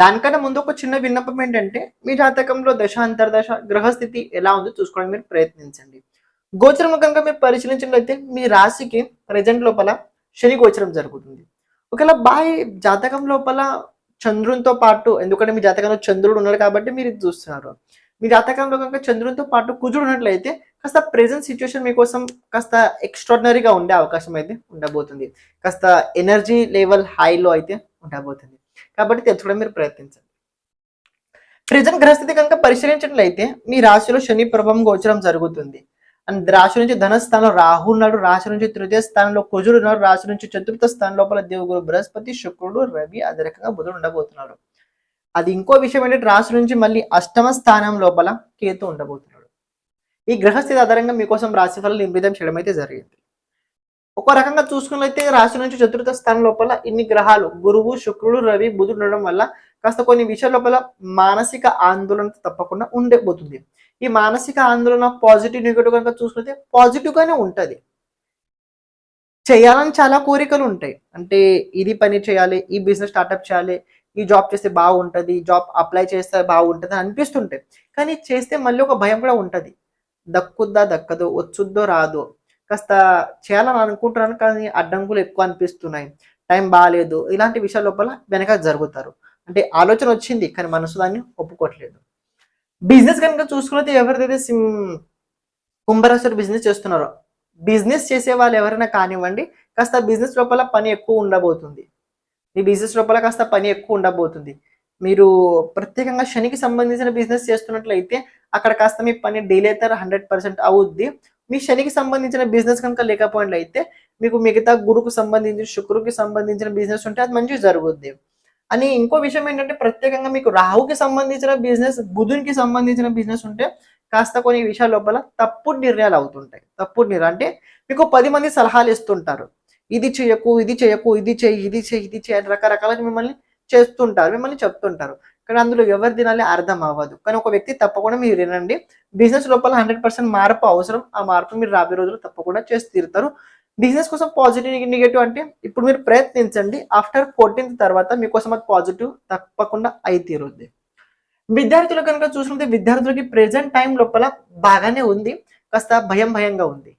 దానికన్నా ముందు ఒక చిన్న విన్నపం ఏంటంటే మీ జాతకంలో దశ అంతర్దశ గ్రహస్థితి ఎలా ఉందో చూసుకోవడానికి మీరు ప్రయత్నించండి. గోచరం కనుక మీరు పరిశీలించినట్లయితే మీ రాశికి ప్రజెంట్ లోపల శని గోచరం జరుగుతుంది. ఒకవేళ బాయ్ జాతకం లోపల చంద్రునితో పాటు ఎందుకంటే మీ జాతకంలో చంద్రుడు ఉన్నాడు కాబట్టి మీరు ఇది చూస్తున్నారు మీ జాతకంలో కనుక చంద్రునితో పాటు కుజుడు ఉన్నట్లయితే కాస్త ప్రెజెంట్ సిచ్యువేషన్ మీకోసం కాస్త ఎక్స్ట్రాడినరీగా ఉండే అవకాశం అయితే ఉండబోతుంది. కాస్త ఎనర్జీ లెవెల్ హైలో అయితే ఉండబోతుంది. కాబట్టి తెచ్చుకోవడం మీరు ప్రయత్నించండి. ప్రజెంట్ గ్రహస్థితి కనుక పరిశీలించినట్లయితే మీ రాశిలో శని ప్రభావం గోచరం జరుగుతుంది. అండ్ రాశి నుంచి ధనస్థానంలో రాహు ఉన్నాడు. రాశి నుంచి తృతీయ స్థానంలో కుజుడు ఉన్నాడు. రాశి నుంచి చతుర్థ స్థానం లోపల దేవుగురు బృహస్పతి శుక్రుడు రవి అదే రకంగా బుధుడు ఉండబోతున్నాడు. అది ఇంకో విషయం ఏంటంటే రాశి నుంచి మళ్ళీ అష్టమ స్థానం లోపల కేతు ఉండబోతున్నాడు. ఈ గ్రహస్థితి ఆధారంగా మీకోసం రాశి ఫలాలు నింపిదం చేయడం అయితే జరిగింది. ఒక రకంగా చూసుకున్నట్లయితే రాశి నుంచి చతుర్థ స్థానం లోపల ఇన్ని గ్రహాలు గురువు శుక్రుడు రవి బుధుడు ఉండడం వల్ల కాస్త కొన్ని విషయాల లోపల మానసిక ఆందోళన తప్పకుండా ఉండబోతుంది. ఈ మానసిక ఆందోళన పాజిటివ్ నెగిటివ్ కనుక చూసుకుంటే పాజిటివ్ గానే ఉంటది. చేయాలని చాలా కోరికలు ఉంటాయి. అంటే ఇది పని చేయాలి ఈ బిజినెస్ స్టార్ట్అప్ చేయాలి ఈ జాబ్ చేస్తే బాగుంటది జాబ్ అప్లై చేస్తే బాగుంటది అని అనిపిస్తుంటాయి. కానీ చేస్తే మళ్ళీ ఒక భయం కూడా ఉంటది. దక్కుద్దా దక్కదో వచ్చుద్దో రాదో కాస్త చేయాలని అనుకుంటున్నాను కానీ అడ్డంకులు ఎక్కువ అనిపిస్తున్నాయి. టైం బాగాలేదు ఇలాంటి విషయాల లోపల వెనక జరుగుతారు. అంటే ఆలోచన వచ్చింది కానీ మనసు దాన్ని ఒప్పుకోవట్లేదు. బిజినెస్ కనుక చూసుకున్నది ఎవరిదైతే సిమ్ కుంభరాశి బిజినెస్ చేస్తున్నారో బిజినెస్ చేసే వాళ్ళు ఎవరైనా కానివ్వండి కాస్త బిజినెస్ లోపల పని ఎక్కువ ఉండబోతుంది. మీ బిజినెస్ లోపల కాస్త పని ఎక్కువ ఉండబోతుంది. మీరు ప్రత్యేకంగా శనికి సంబంధించిన బిజినెస్ చేస్తున్నట్లయితే అక్కడ కాస్త మీ పని డీల్ అయితే హండ్రెడ్ పర్సెంట్ అవుద్ది. మీ శనికి సంబంధించిన బిజినెస్ కనుక లేకపోయినట్లయితే మీకు మిగతా గురుకు సంబంధించిన శుక్రుకి సంబంధించిన బిజినెస్ ఉంటే అది మంచిగా జరుగుద్ది. అని ఇంకో విషయం ఏంటంటే ప్రత్యేకంగా మీకు రాహుకి సంబంధించిన బిజినెస్ బుధునికి సంబంధించిన బిజినెస్ ఉంటే కాస్త కొన్ని విషయాల లోపల తప్పుడు నిర్ణయాలు అవుతుంటాయి. తప్పుడు నిర్ణయం అంటే మీకు పది మంది సలహాలు ఇస్తుంటారు. ఇది చేయకు ఇది చేయకు ఇది చేయి ఇది చేయి ఇది చేయి రకరకాల మిమ్మల్ని చేస్తుంటారు మిమ్మల్ని చెప్తుంటారు. కానీ అందులో ఎవరు తినాలి అర్థం అవ్వదు. కానీ ఒక వ్యక్తి తప్పకుండా మీరు వినండి. బిజినెస్ లోపల హండ్రెడ్ పర్సెంట్ మార్పు అవసరం. ఆ మార్పు మీరు రాబోయే రోజులు తప్పకుండా చేసి తీరుతారు. బిజినెస్ కోసం పాజిటివ్ నెగిటివ్ అంటే ఇప్పుడు మీరు ప్రయత్నించండి. ఆఫ్టర్ ఫోర్టీన్త్ తర్వాత మీకోసం అది పాజిటివ్ తప్పకుండా అయి తీరుద్ది. విద్యార్థులు కనుక చూసుకుంటే విద్యార్థులకి ప్రెసెంట్ టైం లోపల బాగానే ఉంది. కాస్త భయం భయంగా ఉంది.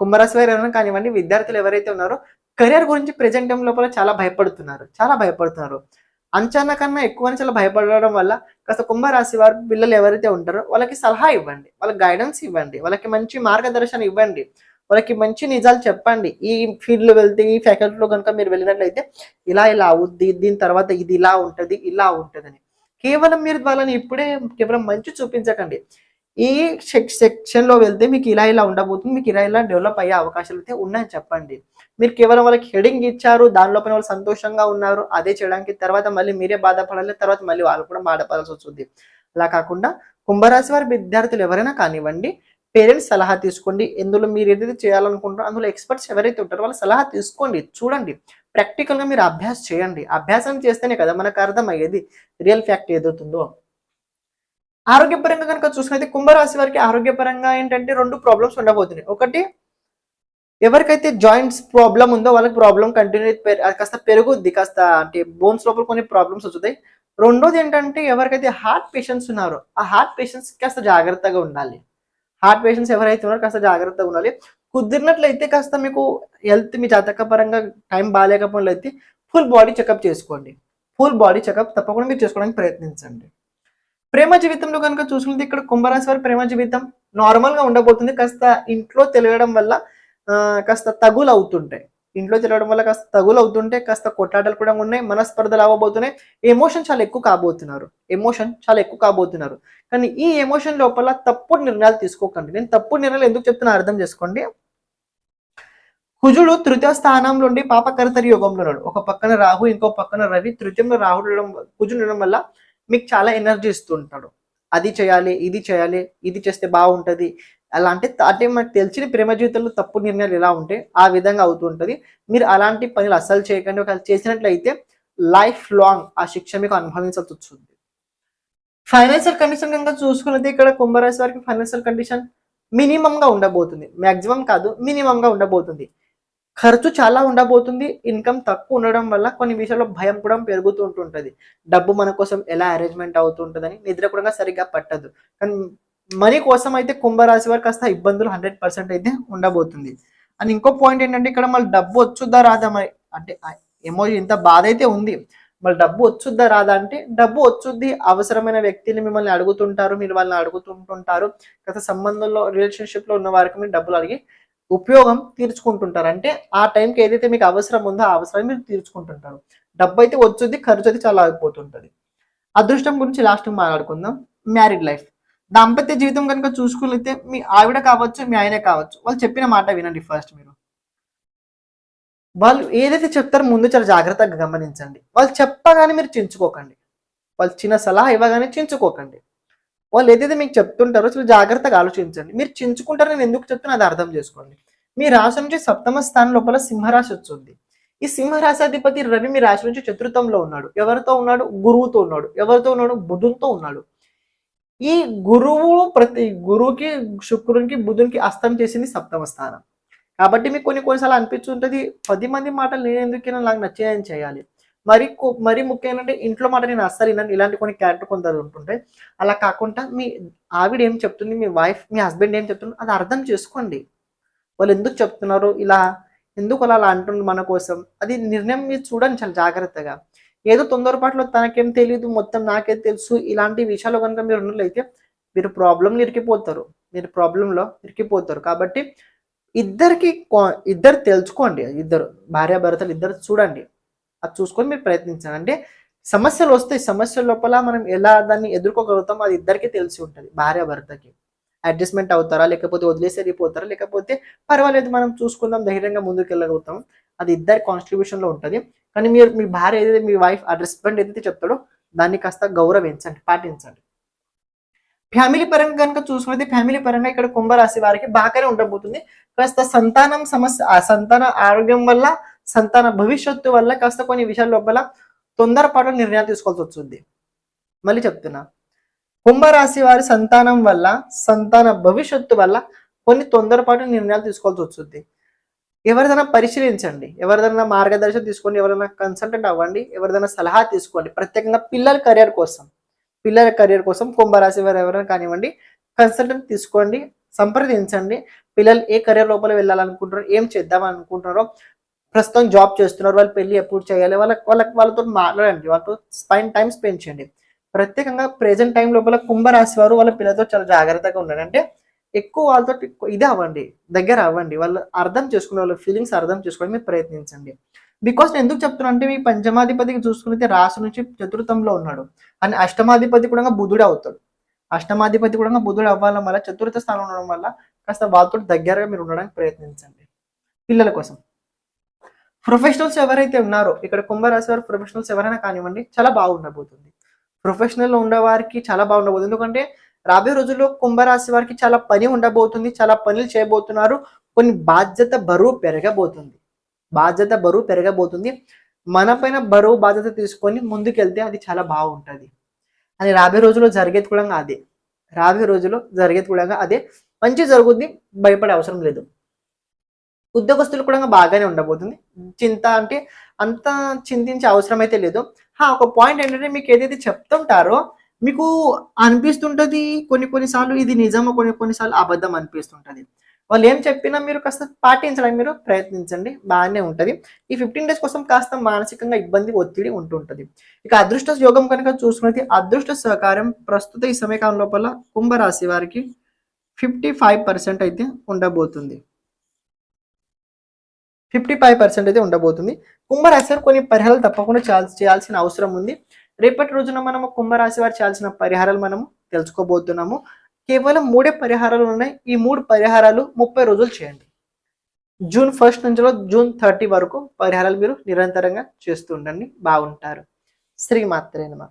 కుంభరాశి వారు కానివ్వండి విద్యార్థులు ఎవరైతే ఉన్నారో కెరియర్ గురించి ప్రెజెంట్ టైం లోపల చాలా భయపడుతున్నారు. చాలా భయపడుతున్నారు. అంచనా కన్నా ఎక్కువ చాలా భయపడడం వల్ల కాస్త కుంభరాశి వారు పిల్లలు ఎవరైతే ఉంటారో వాళ్ళకి సలహా ఇవ్వండి వాళ్ళకి గైడెన్స్ ఇవ్వండి వాళ్ళకి మంచి మార్గదర్శనం ఇవ్వండి వాళ్ళకి మంచి నిజాలు చెప్పండి. ఈ ఫీల్డ్లో వెళ్తే ఈ ఫ్యాకల్టీలో కనుక మీరు వెళ్ళినట్లయితే ఇలా ఇలా అవుద్ది దీని తర్వాత ఇది ఇలా ఉంటుంది ఇలా ఉంటుందని. కేవలం మీరు వాళ్ళని ఇప్పుడే కేవలం మంచి చూపించకండి. ఈ సెక్షన్లో వెళ్తే మీకు ఇలా ఇలా ఉండబోతుంది మీకు ఇలా ఇలా డెవలప్ అయ్యే అవకాశాలు అయితే ఉన్నాయని చెప్పండి. మీరు కేవలం వాళ్ళకి హెడింగ్ ఇచ్చారు దానిలోపల వాళ్ళు సంతోషంగా ఉన్నారు అదే చేయడానికి తర్వాత మళ్ళీ మీరే బాధపడాలి తర్వాత మళ్ళీ వాళ్ళు కూడా బాధపడాల్సి వస్తుంది. అలా కాకుండా కుంభరాశి వారి విద్యార్థులు ఎవరైనా కానివ్వండి పేరెంట్స్ సలహా తీసుకోండి. ఎందులో మీరు ఏదైతే చేయాలనుకుంటారో అందులో ఎక్స్పర్ట్స్ ఎవరైతే ఉంటారో వాళ్ళ సలహా తీసుకోండి చూడండి. ప్రాక్టికల్గా మీరు అభ్యాసం చేయండి. అభ్యాసం చేస్తేనే కదా మనకు అర్థమయ్యేది. రియల్ ఫ్యాక్ట్ ఏదవుతుందో. ఆరోగ్యపరంగా కనుక చూసుకున్నైతే కుంభరాశి వారికి ఆరోగ్యపరంగా ఏంటంటే రెండు ప్రాబ్లమ్స్ ఉండబోతున్నాయి. ఒకటి ఎవరికైతే జాయింట్స్ ప్రాబ్లం ఉందో వాళ్ళకి ప్రాబ్లం కంటిన్యూ కాస్త పెరుగుద్ది కాస్త అంటే బోన్స్ లోపల కొన్ని ప్రాబ్లమ్స్ వస్తున్నాయి రెండోది ఏంటంటే ఎవరికైతే హార్ట్ పేషెంట్స్ ఉన్నారో ఆ హార్ట్ పేషెంట్స్ కాస్త జాగ్రత్తగా ఉండాలి. హార్ట్ పేషెంట్స్ ఎవరైతే ఉన్నారో కాస్త జాగ్రత్తగా ఉండాలి. కుదిరినట్లయితే కాస్త మీకు హెల్త్ మీ జాతక పరంగా టైం బాగాలేకపోయినట్లయితే ఫుల్ బాడీ చెకప్ చేసుకోండి. ఫుల్ బాడీ చెకప్ తప్పకుండా మీరు చేసుకోవడానికి ప్రయత్నించండి. ప్రేమ జీవితంలో కనుక చూసుకుంటే ఇక్కడ కుంభరాశి వారి ప్రేమ జీవితం నార్మల్గా ఉండబోతుంది. కాస్త ఇంట్లో తెలియడం వల్ల కాస్త తగులు అవుతుంటాయి. ఇంట్లో తిరగడం వల్ల కాస్త తగులు అవుతుంటే కాస్త కొట్లాటలు కూడా ఉన్నాయి మనస్పర్ధలు అవ్వబోతున్నాయి ఎమోషన్ చాలా ఎక్కువ కాబోతున్నారు. ఎమోషన్ చాలా ఎక్కువ కాబోతున్నారు. కానీ ఈ ఎమోషన్ లోపల తప్పుడు నిర్ణయాలు తీసుకోకండి. నేను తప్పుడు నిర్ణయాలు ఎందుకు చెప్తున్నా అర్థం చేసుకోండి. కుజుడు తృతీయ స్థానంలో ఉండి పాపకర్తరి యోగంలో ఉన్నాడు. ఒక పక్కన రాహు ఇంకో పక్కన రవి. తృతీయంలో రాహుడు ఉండడం కుజుడు ఉండడం వల్ల మీకు చాలా ఎనర్జీ ఇస్తుంటాడు అది చేయాలి ఇది చేయాలి ఇది చేస్తే బాగుంటుంది అలాంటి అంటే మనకు తెలిసిన ప్రేమ జీవితంలో తప్పు నిర్ణయాలు ఎలా ఉంటే ఆ విధంగా అవుతూ ఉంటుంది. మీరు అలాంటి పనులు అస్సలు చేయకండి. ఒకవేళ చేసినట్లయితే లైఫ్ లాంగ్ ఆ శిక్ష మీకు అనుభవించాల్సి వస్తుంది. ఫైనాన్షియల్ కండిషన్ కనుక చూసుకున్నది ఇక్కడ కుంభరాశి వారికి ఫైనాన్షియల్ కండిషన్ మినిమం గా ఉండబోతుంది. మ్యాక్సిమం కాదు మినిమం గా ఉండబోతుంది. ఖర్చు చాలా ఉండబోతుంది. ఇన్కమ్ తక్కువ ఉండడం వల్ల కొన్ని విషయాల్లో భయం కూడా పెరుగుతూ ఉంటుంటుంది. డబ్బు మన కోసం ఎలా అరేంజ్మెంట్ అవుతుంటుందని నిద్ర కూడా సరిగ్గా పట్టదు. కానీ మనీ కోసం అయితే కుంభరాశి వారికి కాస్త ఇబ్బందులు హండ్రెడ్ పర్సెంట్ అయితే ఉండబోతుంది. అండ్ ఇంకో పాయింట్ ఏంటంటే ఇక్కడ మళ్ళీ డబ్బు వచ్చుద్దా రాదా మరి? అంటే ఏమో ఇంత బాధ అయితే ఉంది. మళ్ళీ డబ్బు వచ్చుద్దా రాదా అంటే డబ్బు వచ్చుద్ది అవసరమైన వ్యక్తిని మిమ్మల్ని అడుగుతుంటారు మీరు వాళ్ళని అడుగుతుంటుంటారు. గత సంబంధంలో రిలేషన్షిప్లో ఉన్న వారికి మీరు డబ్బులు అడిగి ఉపయోగం తీర్చుకుంటుంటారు. అంటే ఆ టైంకి ఏదైతే మీకు అవసరం ఉందో ఆ అవసరాన్ని మీరు తీర్చుకుంటుంటారు. డబ్బు అయితే వచ్చుద్ది ఖర్చు అయితే చాలా ఆగిపోతుంటది అదృష్టం గురించి లాస్ట్ మాట్లాడుకుందాం. మ్యారీడ్ లైఫ్ దాంపత్య జీవితం కనుక చూసుకున్నైతే మీ ఆవిడ కావచ్చు మీ ఆయనే కావచ్చు వాళ్ళు చెప్పిన మాట వినండి ఫస్ట్ మీరు. వాళ్ళు ఏదైతే చెప్తారో ముందు చాలా జాగ్రత్తగా గమనించండి. వాళ్ళు చెప్పగానే మీరు చించుకోకండి. వాళ్ళు చిన్న సలహా ఇవ్వగానే చించుకోకండి. వాళ్ళు ఏదైతే మీకు చెప్తుంటారో చాలా జాగ్రత్తగా ఆలోచించండి. మీరు చించుకుంటారు నేను ఎందుకు చెప్తున్నా అది అర్థం చేసుకోండి. మీ రాశి నుంచి సప్తమ స్థానం లోపల సింహరాశి వచ్చింది ఈ సింహరాశాధిపతి రవి మీ రాశి నుంచి చతుర్థంలో ఉన్నాడు. ఎవరితో ఉన్నాడు? గురువుతో ఉన్నాడు. ఎవరితో ఉన్నాడు? బుధునితో ఉన్నాడు. ఈ గురువు ప్రతి గురువుకి శుక్రునికి బుధునికి అస్తం చేసింది సప్తమ స్థానం. కాబట్టి మీకు కొన్ని కొన్నిసార్లు ఉంటుంది పది మంది మాటలు నేను ఎందుకైనా నాకు నచ్చేదని చేయాలి. మరి మరి ముఖ్యంగా అంటే ఇంట్లో మాట నేను అస్సలు వినను. ఇలాంటి కొన్ని క్యారెక్టర్ కొందరు ఉంటుంటాయి అలా కాకుండా మీ ఆవిడ ఏం చెప్తుంది? మీ వైఫ్ మీ హస్బెండ్ ఏం చెప్తున్నారు అది అర్థం చేసుకోండి. వాళ్ళు ఎందుకు చెప్తున్నారు? ఇలా ఎందుకు అలా అలా అంటుండ్రు మన కోసం? అది నిర్ణయం మీరు చూడండి చాలా జాగ్రత్తగా. ఏదో తొందరపాట్లో తనకేం తెలియదు మొత్తం నాకే తెలుసు ఇలాంటి విషయాలు కనుక మీరు ఉన్నట్లయితే మీరు ప్రాబ్లంలో ఇరికిపోతారు. మీరు ప్రాబ్లంలో ఇరికిపోతారు. కాబట్టి ఇద్దరికి ఇద్దరు తెలుసుకోండి. ఇద్దరు భార్య భర్తలు ఇద్దరు చూడండి. అది చూసుకొని మీరు ప్రయత్నించండి. అంటే సమస్యలు వస్తాయి. సమస్యల లోపల మనం ఎలా దాన్ని ఎదుర్కోగలుగుతాం అది ఇద్దరికి తెలిసి ఉంటుంది. భార్య భర్తకి. అడ్జస్ట్మెంట్ అవుతారా? లేకపోతే వదిలేసి వెళ్ళిపోతారా? లేకపోతే పర్వాలేదు మనం చూసుకుందాం ధైర్యంగా ముందుకు వెళ్ళగలుగుతాం అది ఇద్దరి కాన్స్ట్రిబ్యూషన్లో ఉంటుంది. కానీ మీరు మీ భార్య ఏదైతే మీ వైఫ్ ఆ హస్బెండ్ ఏదైతే చెప్తాడో దాన్ని కాస్త గౌరవించండి పాటించండి. ఫ్యామిలీ పరంగా కనుక చూసుకుంటే ఫ్యామిలీ పరంగా ఇక్కడ కుంభరాశి వారికి బాగానే ఉండబోతుంది. కాస్త సంతానం సమస్య సంతాన ఆరోగ్యం వల్ల సంతాన భవిష్యత్తు వల్ల కాస్త కొన్ని విషయాల లోపల తొందరపాటు నిర్ణయాలు తీసుకోవాల్సి వస్తుంది. మళ్ళీ చెప్తున్నా. కుంభరాశి వారి సంతానం వల్ల సంతాన భవిష్యత్తు వల్ల కొన్ని తొందరపాటు నిర్ణయాలు తీసుకోవాల్సి వస్తుంది. ఎవరిదైనా పరిశీలించండి. ఎవరిదైనా మార్గదర్శనం తీసుకోండి ఎవరైనా కన్సల్టెంట్ అవ్వండి ఎవరిదైనా సలహా తీసుకోండి. ప్రత్యేకంగా పిల్లల కెరియర్ కోసం పిల్లల కెరియర్ కోసం కుంభరాశి వారు ఎవరైనా కానివ్వండి కన్సల్టెంట్ తీసుకోండి సంప్రదించండి. పిల్లలు ఏ కెరియర్ లోపల వెళ్ళాలనుకుంటున్నారు ఏం చేద్దాం అనుకుంటున్నారో ప్రస్తుతం జాబ్ చేస్తున్నారు వాళ్ళు పెళ్ళి ఎప్పుడు చేయాలి వాళ్ళ వాళ్ళ వాళ్ళతో మాట్లాడండి వాళ్ళతో స్పెండ్ టైం స్పెండ్ చేయండి. ప్రత్యేకంగా ప్రెజెంట్ టైం లోపల కుంభరాశి వారు వాళ్ళ పిల్లలతో చాలా జాగ్రత్తగా ఉండండి. అంటే ఎక్కువ వాళ్ళతో ఇదే ఇది అవ్వండి దగ్గర అవ్వండి. వాళ్ళు అర్థం చేసుకునే వాళ్ళ ఫీలింగ్స్ అర్థం చేసుకోవడం మీరు ప్రయత్నించండి. బికాస్ నేను ఎందుకు చెప్తున్నా అంటే మీ పంచమాధిపతికి చూసుకునే రాశి నుంచి చతుర్థంలో ఉన్నాడు. అని అష్టమాధిపతి కూడా బుధుడు అవుతాడు. అష్టమాధిపతి కూడా బుధుడు అవ్వడం వల్ల చతుర్థ స్థానం ఉండడం వల్ల కాస్త వాళ్ళతో దగ్గరగా మీరు ఉండడానికి ప్రయత్నించండి. పిల్లల కోసం. ప్రొఫెషనల్స్ ఎవరైతే ఉన్నారో ఇక్కడ కుంభరాశి వారు ప్రొఫెషనల్స్ ఎవరైనా కానివ్వండి చాలా బాగుండబోతుంది. ప్రొఫెషనల్లో వారికి చాలా బాగుండబోతుంది. ఎందుకంటే రాబోయే రోజుల్లో కుంభరాశి వారికి చాలా పని ఉండబోతుంది చాలా పనులు చేయబోతున్నారు. కొన్ని బాధ్యత బరువు పెరగబోతుంది. బాధ్యత బరువు పెరగబోతుంది. మన పైన బరువు బాధ్యత తీసుకొని ముందుకెళ్తే అది చాలా బాగుంటుంది. అని రాబోయే రోజుల్లో జరిగేది కూడా అదే. రాబోయే రోజుల్లో జరిగేది కూడా అదే. మంచి జరుగుద్ది భయపడే అవసరం లేదు. ఉద్యోగస్తులు కూడా బాగానే ఉండబోతుంది. చింత అంటే అంత చింతించే అవసరం అయితే లేదు ఒక పాయింట్ ఏంటంటే మీకు ఏదైతే చెప్తుంటారో మీకు అనిపిస్తుంటది కొన్ని కొన్నిసార్లు ఇది నిజమో కొన్ని కొన్నిసార్లు అబద్ధం అనిపిస్తుంటది. వాళ్ళు ఏం చెప్పినా మీరు కాస్త పాటించడానికి మీరు ప్రయత్నించండి బాగానే ఉంటుంది. ఈ ఫిఫ్టీన్ డేస్ కోసం కాస్త మానసికంగా ఇబ్బంది ఒత్తిడి ఉంటుంటుంది. ఇక అదృష్ట యోగం కనుక చూసుకున్నది అదృష్ట సహకారం ప్రస్తుత ఈ సమయకాలం లోపల కుంభరాశి వారికి ఫిఫ్టీ ఫైవ్ పర్సెంట్ అయితే ఉండబోతుంది. ఫిఫ్టీ ఫైవ్ పర్సెంట్ అయితే ఉండబోతుంది. కుంభరాశి కొన్ని పరిహారాలు తప్పకుండా చేయాల్సిన అవసరం ఉంది. రేపటి రోజున మనము కుంభరాశి వారు చేయాల్సిన పరిహారాలు మనము తెలుసుకోబోతున్నాము. కేవలం మూడే పరిహారాలు ఉన్నాయి. ఈ మూడు పరిహారాలు ముప్పై రోజులు చేయండి. జూన్ ఫస్ట్ నుంచి జూన్ థర్టీ వరకు పరిహారాలు మీరు నిరంతరంగా చేస్తూ ఉండండి. బాగుంటారు. శ్రీమాత్రేనమా